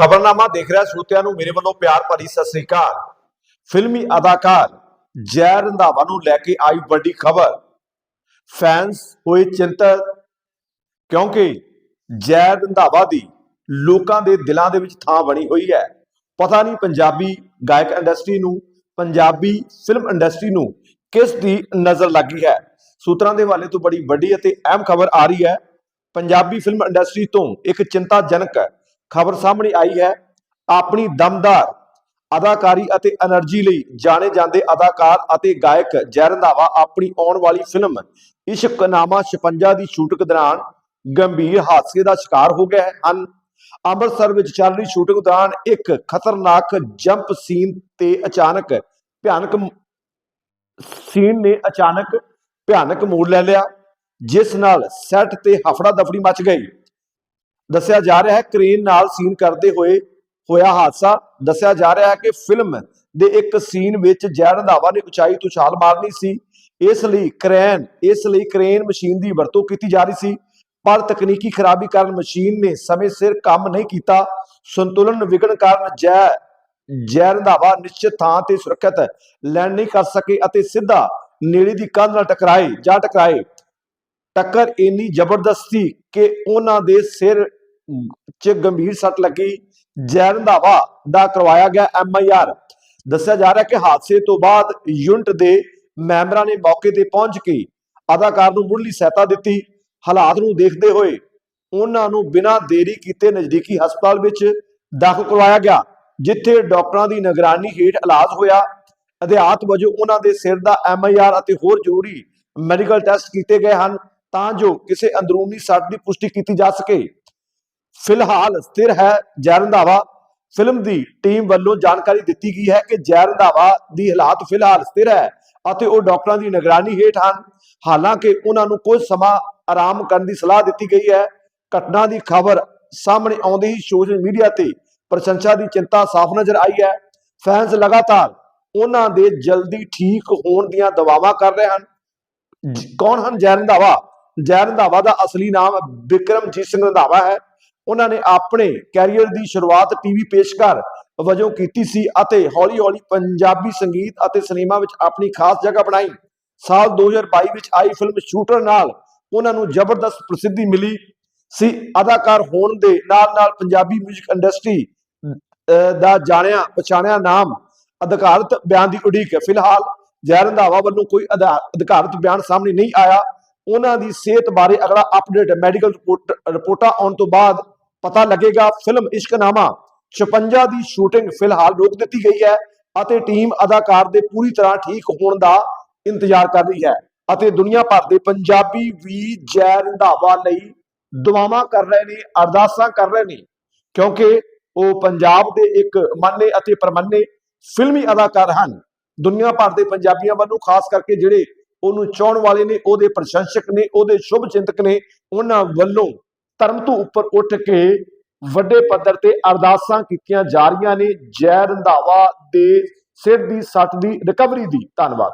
ਖਬਰਨਾਮਾ ਦੇਖ ਰਿਹਾ ਸਰੋਤਿਆਂ ਨੂੰ ਮੇਰੇ ਵੱਲੋਂ ਪਿਆਰ ਭਰੀ ਸਤਿ ਸ੍ਰੀ ਅਕਾਲ। ਫਿਲਮੀ ਅਦਾਕਾਰ ਜੈ ਰੰਧਾਵਾ ਨੂੰ ਲੈ ਕੇ ਆਈ ਵੱਡੀ ਖਬਰ। ਫੈਨਸ ਹੋਏ ਚਿੰਤਤ ਕਿਉਂਕਿ ਜੈ ਰੰਧਾਵਾ ਦੀ ਲੋਕਾਂ ਦੇ ਦਿਲਾਂ ਦੇ ਵਿੱਚ ਥਾਂ ਬਣੀ ਹੋਈ ਹੈ। ਪਤਾ ਨਹੀਂ ਪੰਜਾਬੀ ਗਾਇਕ ਇੰਡਸਟਰੀ ਨੂੰ, ਪੰਜਾਬੀ ਫਿਲਮ ਇੰਡਸਟਰੀ ਨੂੰ ਕਿਸ ਦੀ ਨਜ਼ਰ ਲੱਗੀ ਹੈ। ਸੂਤਰਾਂ ਦੇ ਹਵਾਲੇ ਤੋਂ ਬੜੀ ਵੱਡੀ ਅਤੇ ਅਹਿਮ ਖਬਰ ਆ ਰਹੀ ਹੈ। ਪੰਜਾਬੀ ਫਿਲਮ ਇੰਡਸਟਰੀ ਤੋਂ ਇੱਕ ਚਿੰਤਾਜਨਕ ਖਬਰ ਸਾਹਮਣੇ ਆਈ ਹੈ, ਆਪਣੀ ਦਮਦਾਰ, ਅਦਾਕਾਰੀ ਅਤੇ એનર્ਜੀ ਲਈ ਜਾਣੇ ਜਾਂਦੇ ਅਦਾਕਾਰ ਅਤੇ ਗਾਇਕ ਜੈ ਰੰਧਾਵਾ ਆਪਣੀ ਆਉਣ ਵਾਲੀ ਫਿਲਮ ਇਸ਼ਕਨਾਮਾ 56 ਦੀ ਸ਼ੂਟਿੰਗ ਦੌਰਾਨ ਗੰਭੀਰ ਹਾਦਸੇ ਦਾ ਸ਼ਿਕਾਰ ਹੋ ਗਏ ਹਨ। ਅੰਮ੍ਰਿਤਸਰ ਵਿੱਚ ਚੱਲ ਰਹੀ ਸ਼ੂਟਿੰਗ ਦੌਰਾਨ ਇੱਕ ਖਤਰਨਾਕ ਜੰਪ ਸੀਨ ਤੇ ਅਚਾਨਕ ਭਿਆਨਕ ਸੀਨ ਨੇ ਅਚਾਨਕ ਭਿਆਨਕ ਮੋੜ ਲੈ ਲਿਆ, ਜਿਸ ਨਾਲ ਸੈੱਟ ਤੇ ਹਫੜਾ ਦਫੜੀ ਮਚ ਗਈ। ਦੱਸਿਆ ਜਾ ਰਿਹਾ ਹੈ, ਕ੍ਰੇਨ ਨਾਲ ਸੀਨ ਕਰਦੇ ਹੋਏ ਹੋਇਆ ਹਾਦਸਾ। ਦੱਸਿਆ ਜਾ ਰਿਹਾ ਹੈ ਕਿ ਫਿਲਮ ਦੇ ਇੱਕ ਸੀਨ ਵਿੱਚ ਜੈ ਰੰਧਾਵਾ ਨੇ ਉਚਾਈ ਤੋਂ ਛਾਲ ਮਾਰਨੀ ਸੀ। ਇਸ ਲਈ ਕ੍ਰੇਨ, ਇਸ ਲਈ ਕ੍ਰੇਨ ਮਸ਼ੀਨ ਦੀ ਵਰਤੋਂ ਕੀਤੀ ਜਾ ਰਹੀ ਸੀ। ਪਰ ਤਕਨੀਕੀ ਖਰਾਬੀ ਕਾਰਨ ਮਸ਼ੀਨ ਨੇ ਸਮੇਂ ਸਿਰ ਕੰਮ ਨਹੀਂ ਕੀਤਾ। ਸੰਤੁਲਨ ਵਿਗੜਨ ਕਾਰਨ ਜੈ ਜੈ ਰੰਧਾਵਾ ਨਿਸ਼ਚਿਤ ਥਾਂ ਤੇ ਸੁਰੱਖਿਅਤ ਲੈਣ ਨਹੀਂ ਕਰ ਸਕੇ ਅਤੇ ਸਿੱਧਾ ਨੇੜੇ ਦੀ ਕੰਧ ਨਾਲ ਟਕਰਾਏ, ਜਾਂ ਟਕਰਾਏ। ਟੱਕਰ ਇੰਨੀ ਜ਼ਬਰਦਸਤੀ ਕਿ ਉਹਨਾਂ ਦੇ ਸਿਰ 'ਚ ਗੰਭੀਰ ਸੱਟ ਲੱਗੀ। ਜੈ ਰੰਧਾਵਾ ਦਾ ਕਰਵਾਇਆ ਗਿਆ ਐਮਆਈਆਰ ਦੱਸਿਆ ਜਾ ਰਿਹਾ ਕਿ ਹਾਦਸੇ ਤੋਂ ਬਾਅਦ ਯੂਨਿਟ ਦੇ ਮੈਂਬਰਾਂ ਨੇ ਮੌਕੇ ਤੇ ਪਹੁੰਚ ਕੇ ਅਦਾਕਾਰ ਨੂੰ ਮੁੱਢਲੀ ਸਹਾਇਤਾ ਦਿੱਤੀ। ਹਾਲਾਤ ਨੂੰ ਦੇਖਦੇ ਹੋਏ ਉਹਨਾਂ ਨੂੰ ਬਿਨਾਂ ਦੇਰੀ ਕੀਤੇ ਨਜ਼ਦੀਕੀ ਹਸਪਤਾਲ ਵਿੱਚ ਦਾਖਲ ਕਰਵਾਇਆ ਗਿਆ, ਜਿੱਥੇ ਡਾਕਟਰਾਂ ਦੀ ਨਿਗਰਾਨੀ ਹੇਠ ਇਲਾਜ ਹੋਇਆ। ਅਧਿਆਤ ਵਜੋਂ ਉਹਨਾਂ ਦੇ ਸਿਰ ਦਾ ਐਮਆਈਆਰ ਅਤੇ ਹੋਰ ਜ਼ਰੂਰੀ ਮੈਡੀਕਲ ਟੈਸਟ ਕੀਤੇ ਗਏ ਹਨ, ਤਾਂ ਜੋ ਕਿਸੇ ਅੰਦਰੂਨੀ ਸੱਟ ਦੀ ਪੁਸ਼ਟੀ ਕੀਤੀ ਜਾ ਸਕੇ। ਫਿਲਹਾਲ ਸਥਿਰ ਹੈ ਜੈ ਰੰਧਾਵਾ ਫਿਲਮ ਦੀ ਟੀਮ ਵੱਲੋਂ ਜਾਣਕਾਰੀ ਦਿੱਤੀ ਗਈ ਹੈ ਕਿ ਜੈ ਰੰਧਾਵਾ ਦੀ ਹਾਲਾਤ ਫਿਲਹਾਲ ਸਥਿਰ ਹੈ ਅਤੇ ਉਹ ਡਾਕਟਰਾਂ ਦੀ ਨਿਗਰਾਨੀ ਹੇਠ ਹਨ। ਹਾਲਾਂਕਿ ਉਹਨਾਂ ਨੂੰ ਕੁਝ ਸਮਾਂ ਆਰਾਮ ਕਰਨ ਦੀ ਸਲਾਹ ਦਿੱਤੀ ਗਈ ਹੈ। ਘਟਨਾ ਦੀ ਖਬਰ ਸਾਹਮਣੇ ਆਉਂਦੇ ਹੀ ਸੋਸ਼ਲ ਮੀਡੀਆ ਤੇ ਪ੍ਰਸ਼ੰਸਾ ਦੀ ਚਿੰਤਾ ਸਾਫ਼ ਨਜ਼ਰ ਆਈ ਹੈ। ਫੈਨਸ ਲਗਾਤਾਰ ਉਹਨਾਂ ਦੇ ਜਲਦੀ ਠੀਕ ਹੋਣ ਦੀਆਂ ਦਵਾਵਾਂ ਕਰ ਰਹੇ ਹਨ। ਕੌਣ ਹਨ ਜੈ ਰੰਧਾਵਾ ਜੈ ਰੰਧਾਵਾ ਦਾ ਅਸਲੀ ਨਾਮ ਬਿਕਰਮਜੀਤ ਸਿੰਘ ਰੰਧਾਵਾ ਹੈ। ਉਹਨਾਂ ਨੇ ਆਪਣੇ ਕੈਰੀਅਰ ਦੀ ਸ਼ੁਰੂਆਤ ਟੀਵੀ ਪੇਸ਼ਕਾਰ ਵਜੋਂ ਕੀਤੀ ਸੀ ਅਤੇ ਹੌਲੀ-ਹੌਲੀ ਪੰਜਾਬੀ ਸੰਗੀਤ ਅਤੇ ਸਿਨੇਮਾ ਵਿੱਚ ਆਪਣੀ ਖਾਸ ਜਗ੍ਹਾ ਬਣਾਈ। ਸਾਲ 2022 ਵਿੱਚ ਆਈ ਫਿਲਮ ਸ਼ੂਟਰ ਨਾਲ ਉਹਨਾਂ ਨੂੰ ਜ਼ਬਰਦਸਤ ਪ੍ਰਸਿੱਧੀ ਮਿਲੀ ਸੀ। ਅਦਾਕਾਰ ਹੋਣ ਦੇ ਨਾਲ-ਨਾਲ ਪੰਜਾਬੀ 뮤직 ਇੰਡਸਟਰੀ ਅਹ, ਦਾ ਜਾਣਿਆ ਪਛਾਣਿਆ ਨਾਮ ਅਧਿਕਾਰਤ ਬਿਆਨ ਦੀ ਉਡੀਕ। ਹੈ ਫਿਲਹਾਲ ਜੈ ਰੰਧਾਵਾ ਵੱਲੋਂ ਕੋਈ ਅਧਾ- ਅਧਿਕਾਰਤ ਬਿਆਨ ਸਾਹਮਣੇ ਨਹੀਂ ਆਇਆ। ਉਹਨਾਂ ਦੀ ਸਿਹਤ ਬਾਰੇ ਅਗਲਾ ਅਪਡੇਟ ਮੈਡੀਕਲ ਰਿਪੋਰਟਾਂ ਆਉਣ ਤੋਂ ਬਾਅਦ ਪਤਾ ਲੱਗੇਗਾ। ਫਿਲਮ ਇਸ਼ਕਨਾਮਾ 56 ਦੀ ਸ਼ੂਟਿੰਗ ਫਿਲਹਾਲ ਰੋਕ ਦਿੱਤੀ ਗਈ ਹੈ ਅਤੇ ਟੀਮ ਅਦਾਕਾਰ ਦੇ ਪੂਰੀ ਤਰ੍ਹਾਂ ਠੀਕ ਹੋਣ ਦਾ ਇੰਤਜ਼ਾਰ ਕਰ ਰਹੀ ਹੈ ਅਤੇ ਦੁਨੀਆ ਭਰ ਦੇ ਪੰਜਾਬੀ ਵੀ ਜੈ ਰੰਧਾਵਾ ਲਈ ਦੁਆਵਾਂ ਕਰ ਰਹੇ ਨੇ, ਅਰਦਾਸਾਂ ਕਰ ਰਹੇ ਨੇ, ਕਿਉਂਕਿ ਉਹ ਪੰਜਾਬ ਦੇ ਇੱਕ ਮੰਨੇ ਅਤੇ ਪਰਮੰਨੇ ਫਿਲਮੀ ਅਦਾਕਾਰ ਹਨ। ਦੁਨੀਆ ਭਰ ਦੇ ਪੰਜਾਬੀਆਂ ਵੱਲੋਂ, ਖਾਸ ਕਰਕੇ ਜਿਹੜੇ ਉਹਨੂੰ ਚਾਹਣ ਵਾਲੇ ਨੇ, ਉਹਦੇ ਪ੍ਰਸ਼ੰਸਕ ਨੇ, ਉਹਦੇ ਸ਼ੁਭ ਚਿੰਤਕ ਨੇ, ਉਹਨਾਂ ਵੱਲੋਂ ਧਰਮ ਤੋਂ ਉੱਪਰ ਉੱਠ ਕੇ ਵੱਡੇ ਪੱਧਰ ਤੇ ਅਰਦਾਸਾਂ ਕੀਤੀਆਂ ਜਾ ਰਹੀਆਂ ਨੇ। ਜੈ ਰੰਧਾਵਾ ਦੇ ਸਿਰ ਦੀ, ਸੱਟ ਦੀ ਰਿਕਵਰੀ ਦੀ ਧੰਨਵਾਦ।